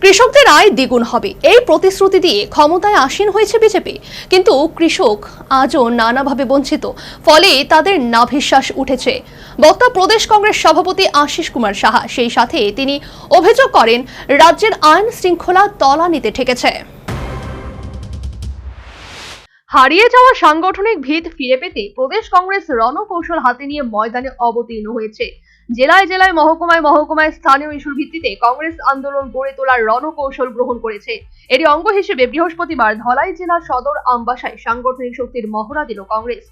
কৃষকদের আয় দ্বিগুণ হবে। এই প্রতিশ্রুতি দিয়ে ক্ষমতায় আসীন হয়েছে বিজেপি। কিন্তু কৃষক আজও নানাভাবে বঞ্চিত। ফলে তাদের নাভিশ্বাস উঠেছে। বক্তা প্রদেশ কংগ্রেস সভাপতি আশিস কুমার সাহা, সেই সাথে তিনি অভিযোগ করেন, রাজ্যের আইন শৃঙ্খলা তলানিতে ঠেকেছে। হারিয়ে যাওয়া সাংগঠনিক ভিত ফিরে পেতে প্রদেশ কংগ্রেস রণকৌশল হাতে নিয়ে ময়দানে অবতীর্ণ হয়েছে। জেলায় জেলায়, মহকুমায় মহকুমায় স্থানীয় ইস্যুর ভিত্তিতে কংগ্রেস আন্দোলন গড়ে তোলার রণকৌশল গ্রহণ করেছে। এরই অঙ্গ হিসেবে বৃহস্পতিবার ধলাই জেলা সদর আমবাসায় সাংগঠনিক শক্তির মহড়া দিল কংগ্রেস।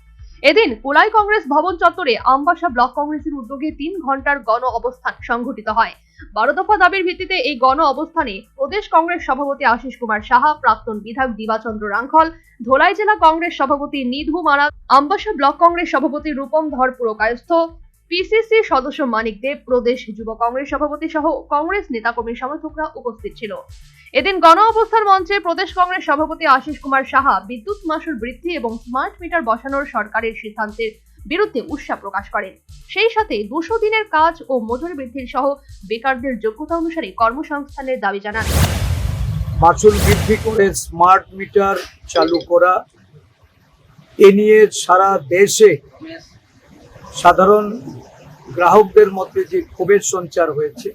এদিন কুলাই কংগ্রেস ভবন চত্বরে আমবাসা ব্লক কংগ্রেসের উদ্যোগে তিন ঘণ্টার গণ অবস্থান সংঘটিত হয়। বারো দফা দাবির ভিত্তিতে এই গণ অবস্থানে প্রদেশ কংগ্রেস সভাপতি আশিস কুমার সাহা, প্রাক্তন বিধায়ক দিবাচন্দ্র রাংখল ধোলাই জেলা কংগ্রেস সভাপতি নিধু মারা, আমবাসা ব্লক কংগ্রেস সভাপতি রূপম ধর পুরকায়স্থ পিসিসি সদস্য মানিক দেব, প্রদেশ যুব কংগ্রেস সভাপতি সহ কংগ্রেস নেতাকর্মী সমর্থকরা উপস্থিত ছিল। এদিন গণ অবস্থার মঞ্চে প্রদেশ কংগ্রেস সভাপতি আশিস কুমার সাহা বিদ্যুৎ মাসুল বৃদ্ধি এবং স্মার্ট মিটার বসানোর সরকারের সিদ্ধান্তের বিরুদ্ধে উৎসাহ প্রকাশ করেন। সেই সাথে দুশো দিনের কাজ ও মজুরি বৃদ্ধির সহ বেকারদের যোগ্যতা অনুসারে কর্মসংস্থানের দাবি জানান। মাসুল বৃদ্ধি করে স্মার্ট মিটার চালু করা, এ নিয়ে সারা দেশে সাধারণ গ্রাহকদের মধ্যে যে ক্ষোভের সঞ্চার হয়েছে,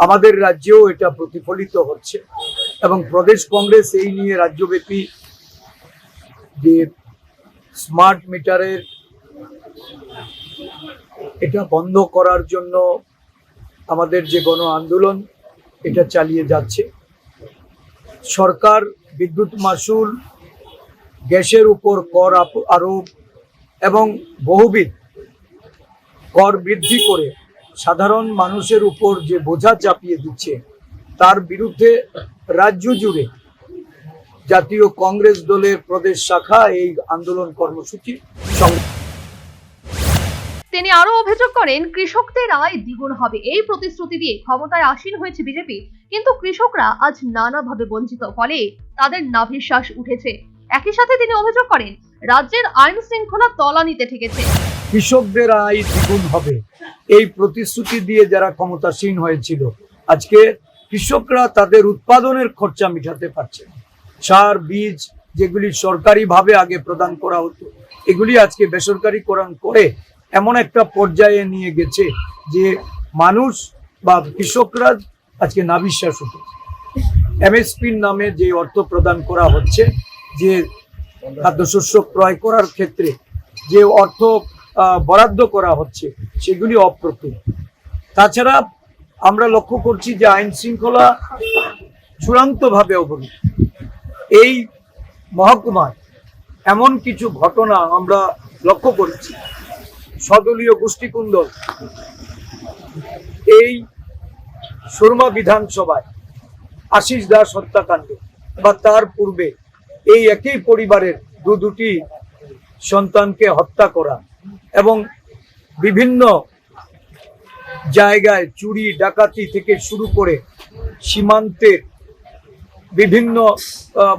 আমাদের রাজ্যেও এটা প্রতিফলিত হচ্ছে এবং প্রদেশ কংগ্রেস এই নিয়ে রাজ্যব্যাপী যে স্মার্ট মিটারের এটা বন্ধ করার জন্য আমাদের যে গণ আন্দোলন, এটা চালিয়ে যাচ্ছে। সরকার বিদ্যুৎ মাসুল, গ্যাসের উপর কর আরোপ এবং বহুবিধ কর বৃদ্ধি করে সাধারণ মানুষের উপর যে বোঝা চাপিয়ে দিচ্ছে, তার বিরুদ্ধে রাজ্য জুড়ে জাতীয় কংগ্রেস দলের প্রদেশ শাখা এই আন্দোলন কর্মসূচি তিনি আরও অভিযোগ করেন, কৃষকদের আয় দ্বিগুণ হবে। এই প্রতিশ্রুতি দিয়ে ক্ষমতায় আসীন হয়েছে বিজেপি, কিন্তু কৃষকরা আজ নানাভাবে বঞ্চিত, ফলে তাদের নাভিশ্বাস উঠেছে। একই সাথে তিনি অভিযোগ করেন, রাজ্যের আইন শৃঙ্খলা তলানিতে ঠেকেছে। কৃষকদের আয় দ্বিগুণ হবে। এই প্রতিশ্রুতি দিয়ে যারা ক্ষমতাসীন হয়েছিল, আজকে কৃষকরা তাদের উৎপাদনের খরচা মিটাতে পারছে সার, বীজ, যেগুলি সরকারিভাবে আগে প্রদান করা হতো, এগুলি আজকে বেসরকারিকরণ করে এমন একটা পর্যায়ে নিয়ে গেছে যে মানুষ বা কৃষকরা আজকে নাবিশ্বাস হতো। এমএসপির নামে যে অর্থ প্রদান করা হচ্ছে, যে খাদ্যশস্য ক্রয় করার ক্ষেত্রে যে অর্থ বরাদ্দ করা হচ্ছে, সেগুলি অপ্রতুল। তাছাড়া আমরা লক্ষ্য করছি যে আইন শৃঙ্খলা চূড়ান্তভাবে অবনতি এই মহকুমায় এমন কিছু ঘটনা আমরা লক্ষ্য করেছি। সদলীয় গোষ্ঠীকুন্দল। এই সুরমা বিধানসভায় আশিস দাস হত্যাকাণ্ড বা তার পূর্বে এই একই পরিবারের দু দুটি সন্তানকে হত্যা করা এবং বিভিন্ন জায়গায় চুরি, ডাকাতি থেকে শুরু করে সীমান্তের বিভিন্ন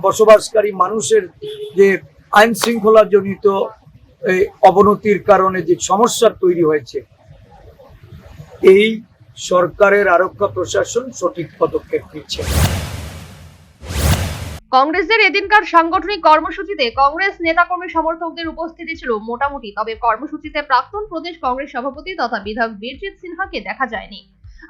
বসবাসকারী মানুষের যে আইন শৃঙ্খলা জনিত এই অবনতির কারণে যে সমস্যা তৈরি হয়েছে, এই সরকারের আরক্ষা প্রশাসন সঠিক পদক্ষেপ নিচ্ছে। কংগ্রেসের এদিনকার সাংগঠনিক কর্মসূচিতে কংগ্রেস নেতাকর্মী সমর্থকদের উপস্থিতি ছিল মোটামুটি, তবে কর্মসূচিতে প্রাক্তন প্রদেশ কংগ্রেস সভাপতি তথা বিধায়ক বীরজিৎ সিনহাকে দেখা যায়নি।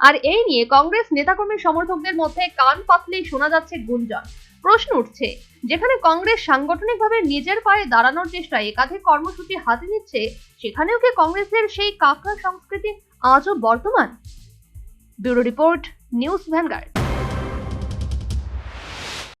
আর এই নিয়ে কংগ্রেস নেতাকর্মী সমর্থকদের মধ্যে কান পাতলেই শোনা যাচ্ছে গুঞ্জন। প্রশ্ন উঠছে, যেখানে কংগ্রেস সাংগঠনিকভাবে নিজের পায়ে দাঁড়ানোর চেষ্টায় একাধিক কর্মসূচি হাতে নিচ্ছে, সেখানেও কি কংগ্রেসের সেই কাকা সংস্কৃতি আজও বর্তমান? Bureau report, news Vanguard.